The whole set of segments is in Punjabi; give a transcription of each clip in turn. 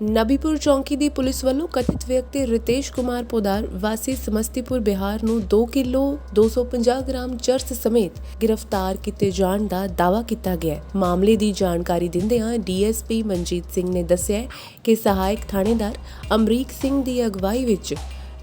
ਨਬੀਪੁਰ ਚੌਂਕੀ ਦੀ ਪੁਲਿਸ ਵੱਲੋਂ ਕਥਿਤ ਵਿਅਕਤੀ ਰਿਤੇਸ਼ ਕੁਮਾਰ ਪੋਦਾਰ ਵਾਸੀ ਸਮਸਤੀਪੁਰ ਬਿਹਾਰ ਨੂੰ 2 ਕਿਲੋ 250 ਗ੍ਰਾਮ ਚਰਸ ਸਮੇਤ ਗ੍ਰਿਫਤਾਰ ਕੀਤੇ ਜਾਣ ਦਾ ਦਾਅਵਾ ਕੀਤਾ ਗਿਆ ਹੈ। ਮਾਮਲੇ ਦੀ ਜਾਣਕਾਰੀ ਦਿੰਦਿਆਂ ਡੀਐਸਪੀ ਮਨਜੀਤ ਸਿੰਘ ਨੇ ਦੱਸਿਆ ਕਿ ਸਹਾਇਕ ਥਾਣੇਦਾਰ ਅਮਰੀਕ ਸਿੰਘ ਦੀ ਅਗਵਾਈ ਵਿੱਚ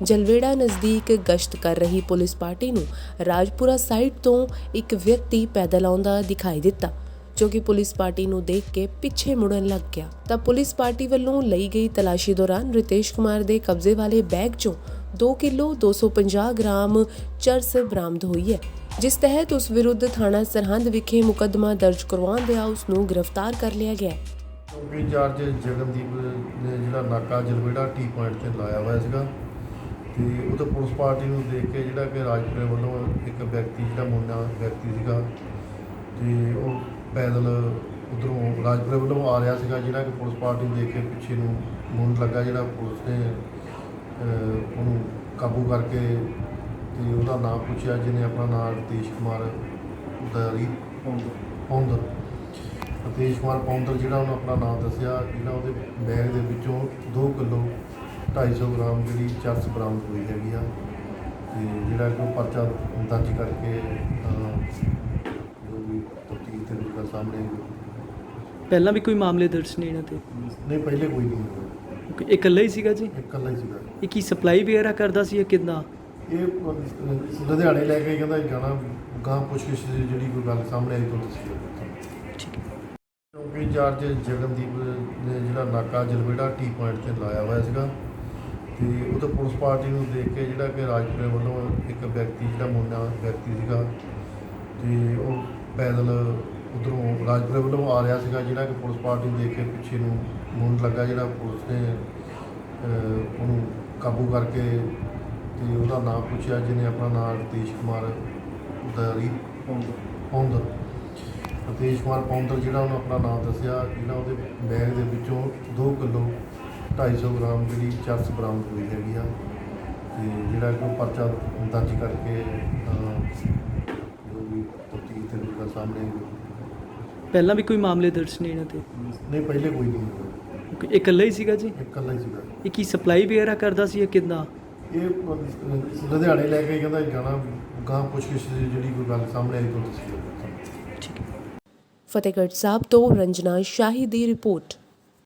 ਜਲਵੇੜਾ ਨਜ਼ਦੀਕ ਗਸ਼ਤ ਕਰ ਰਹੀ ਪੁਲਿਸ ਪਾਰਟੀ ਨੂੰ ਰਾਜਪੁਰਾ ਸਾਈਡ ਤੋਂ ਇੱਕ ਵਿਅਕਤੀ ਪੈਦਲ ਆਉਂਦਾ ਦਿਖਾਈ ਦਿੱਤਾ। ਜੋ ਕਿ ਪੁਲਿਸ ਪਾਰਟੀ ਨੂੰ ਦੇਖ ਕੇ ਪਿੱਛੇ ਮੁੜਨ ਲੱਗ ਗਿਆ। ਤਾਂ ਪੁਲਿਸ ਪਾਰਟੀ ਵੱਲੋਂ ਲਈ ਗਈ ਤਲਾਸ਼ੀ ਦੌਰਾਨ ਰਿਤੇਸ਼ ਕੁਮਾਰ ਦੇ ਕਬਜ਼ੇ ਵਾਲੇ ਬੈਗ 'ਚੋਂ 2 ਕਿਲੋ 250 ਗ੍ਰਾਮ ਚਰਸ ਬਰਾਮਦ ਹੋਈ ਹੈ, ਜਿਸ ਤਹਿਤ ਉਸ ਵਿਰੁੱਧ ਥਾਣਾ ਸਰਹੰਦ ਵਿਖੇ ਮੁਕੱਦਮਾ ਦਰਜ ਕਰਵਾਉਂਦਿਆਂ ਉਸ ਨੂੰ ਗ੍ਰਿਫਤਾਰ ਕਰ ਲਿਆ ਗਿਆ ਹੈ। ਚੌਂਕੀ ਜਗਨਦੀਪ ਨੇ ਜਿਹੜਾ ਨਾਕਾ ਜਲਵੇੜਾ ਟੀ ਪੁਆਇੰਟ ਤੇ ਲਾਇਆ ਹੋਇਆ ਸੀਗਾ ਤੇ ਉਹ ਤਾਂ ਪੁਲਿਸ ਪਾਰਟੀ ਨੂੰ ਦੇਖ ਕੇ ਜਿਹੜਾ ਕਿ ਰਾਜਪੁਰੇ ਵੱਲੋਂ ਇੱਕ ਵਿਅਕਤੀ, ਜਿਹੜਾ ਮੁੰਡਾ ਵਿਅਕਤੀ ਸੀਗਾ ਤੇ ਉਹ ਪੈਦਲ ਉਧਰੋਂ ਰਾਜਪੁਰੇ ਵੱਲੋਂ ਆ ਰਿਹਾ ਸੀਗਾ ਜਿਹੜਾ ਕਿ ਪੁਲਿਸ ਪਾਰਟੀ ਦੇਖ ਕੇ ਪਿੱਛੇ ਨੂੰ ਮੁੰਡ ਲੱਗਾ ਜਿਹੜਾ ਪੁਲਿਸ ਨੇ ਉਹਨੂੰ ਕਾਬੂ ਕਰਕੇ ਤੇ ਉਹਦਾ ਨਾਮ ਪੁੱਛਿਆ ਜਿਹਨੇ ਆਪਣਾ ਨਾਮ ਰਤੀਸ਼ ਕੁਮਾਰ ਦਰੀ ਪੌਂਦਰ। ਰਤੀਸ਼ ਕੁਮਾਰ ਪੌਂਦਰ ਜਿਹੜਾ ਉਹਨੇ ਆਪਣਾ ਨਾਮ ਦੱਸਿਆ ਜਿਹੜਾ ਉਹਦੇ ਬੈਗ ਦੇ ਵਿੱਚੋਂ 2 ਕਿਲੋ 250 ਗ੍ਰਾਮ ਜਿਹੜੀ ਚਰਸ ਬਰਾਮਦ ਹੋਈ ਹੈਗੀ ਆ। ਤੇ ਜਿਹੜਾ ਕਿ ਉਹ ਪਰਚਾ ਦਰਜ ਕਰਕੇ ਤਫਤੀਸ਼ ਤੇ ਜਿਹੜਾ ਸਾਹਮਣੇ? ਪਹਿਲਾਂ ਵੀ ਕੋਈ ਮਾਮਲੇ ਦਰਜ ਨਹੀਂ ਇਹਨਾਂ ਤੇ? ਨਹੀਂ ਪਹਿਲੇ ਕੋਈ ਨਹੀਂ ਹੋਇਆ। ਇਕੱਲਾ ਹੀ ਸੀਗਾ ਜੀ? ਇਕੱਲਾ ਹੀ ਸੀਗਾ। ਇਹ ਕੀ ਸਪਲਾਈ ਵਗੈਰਾ ਕਰਦਾ ਸੀ ਜਾਂ ਕਿੱਦਾਂ? ਇਹ ਲੁਧਿਆਣੇ ਲੈ ਕੇ ਕਹਿੰਦਾ ਜਾਣਾ ਗਾਂ ਪੁੱਛਗਿੱਛ ਦੀ ਜਿਹੜੀ ਕੋਈ ਗੱਲ ਸਾਹਮਣੇ ਆਈ ਤੋਂ ਠੀਕ ਹੈ। ਚੌਂਕੀ ਇੰਚਾਰਜ ਜਗਨਦੀਪ ਨੇ ਜਿਹੜਾ ਨਾਕਾ ਜਲਵੇੜਾ ਟੀ ਪੁਆਇੰਟ ਤੇ ਲਾਇਆ ਹੋਇਆ ਸੀਗਾ ਤੇ ਉਹ ਤਾਂ ਪੁਲਿਸ ਪਾਰਟੀ ਨੂੰ ਦੇਖ ਕੇ ਜਿਹੜਾ ਕਿ ਰਾਜਪੁਰੇ ਵੱਲੋਂ ਇੱਕ ਵਿਅਕਤੀ ਜਿਹੜਾ ਮੁੰਡਾ ਵਿਅਕਤੀ ਸੀਗਾ ਤੇ ਉਹ ਪੈਦਲ ਉਧਰੋਂ ਰਾਜਪੁਰੇ ਵੱਲੋਂ ਆ ਰਿਹਾ ਸੀਗਾ ਜਿਹੜਾ ਕਿ ਪੁਲਿਸ ਪਾਰਟੀ ਨੂੰ ਦੇਖ ਕੇ ਪਿੱਛੇ ਨੂੰ ਮੁੰਡ ਲੱਗਾ ਜਿਹੜਾ ਪੁਲਿਸ ਨੇ ਅਹ, ਉਹਨੂੰ ਕਾਬੂ ਕਰਕੇ ਤੇ ਉਹਦਾ ਨਾਮ ਪੁੱਛਿਆ ਜਿਹਨੇ ਆਪਣਾ ਨਾਮ ਰਤੀਸ਼ ਕੁਮਾਰ ਦਰੀ ਪੌਂਦਰ। ਰਤੀਸ਼ ਕੁਮਾਰ ਪੌਂਦਰ ਜਿਹੜਾ ਉਹਨੇ ਆਪਣਾ ਨਾਮ ਦੱਸਿਆ ਜਿਹੜਾ ਉਹਦੇ ਬੈਗ ਦੇ ਵਿੱਚੋਂ 2 ਕਿਲੋ 250 ਗ੍ਰਾਮ ਜਿਹੜੀ ਚਰਸ ਬਰਾਮਦ ਹੋਈ ਹੈਗੀ ਆ ਤੇ ਜਿਹੜਾ ਕਿ ਉਹ ਪਰਚਾ ਦਰਜ ਕਰਕੇ ਅਹ, ਜੋ ਵੀ ਤਫਤੀਸ਼ ਤੇ ਸਾਹਮਣੇ ਪਹਿਲਾਂ ਵੀ ਕੋਈ ਮਾਮਲੇ ਦਰਜ ਨਹੀਂ ਇਹਨਾਂ ਤੇ? ਨਹੀਂ ਪਹਿਲੇ ਕੋਈ ਨਹੀਂ ਹੋਇਆ। ਇਹ ਇਕੱਲਾ ਹੀ ਸੀਗਾ ਜੀ? ਇਹ ਇਕੱਲਾ ਹੀ ਸੀਗਾ। ਇਹ ਕੀ ਸਪਲਾਈ ਵਗੈਰਾ ਕਰਦਾ ਸੀ ਜਾਂ ਕਿੱਦਾਂ? ਇਹ ਲੁਧਿਆਣੇ ਲੈ ਕੇ ਕਹਿੰਦਾ ਜਾਣਾ ਗਾਂ ਪੁੱਛਗਿੱਛ ਦੀ ਜਿਹੜੀ ਕੋਈ ਗੱਲ ਸਾਹਮਣੇ ਆਈ ਤੋਂ ਠੀਕ ਹੈ। ਫਤਿਹਗੜ੍ਹ ਸਾਹਿਬ ਤੋਂ ਰੰਜਨਾ ਸ਼ਾਹੀ ਦੀ ਰਿਪੋਰਟ।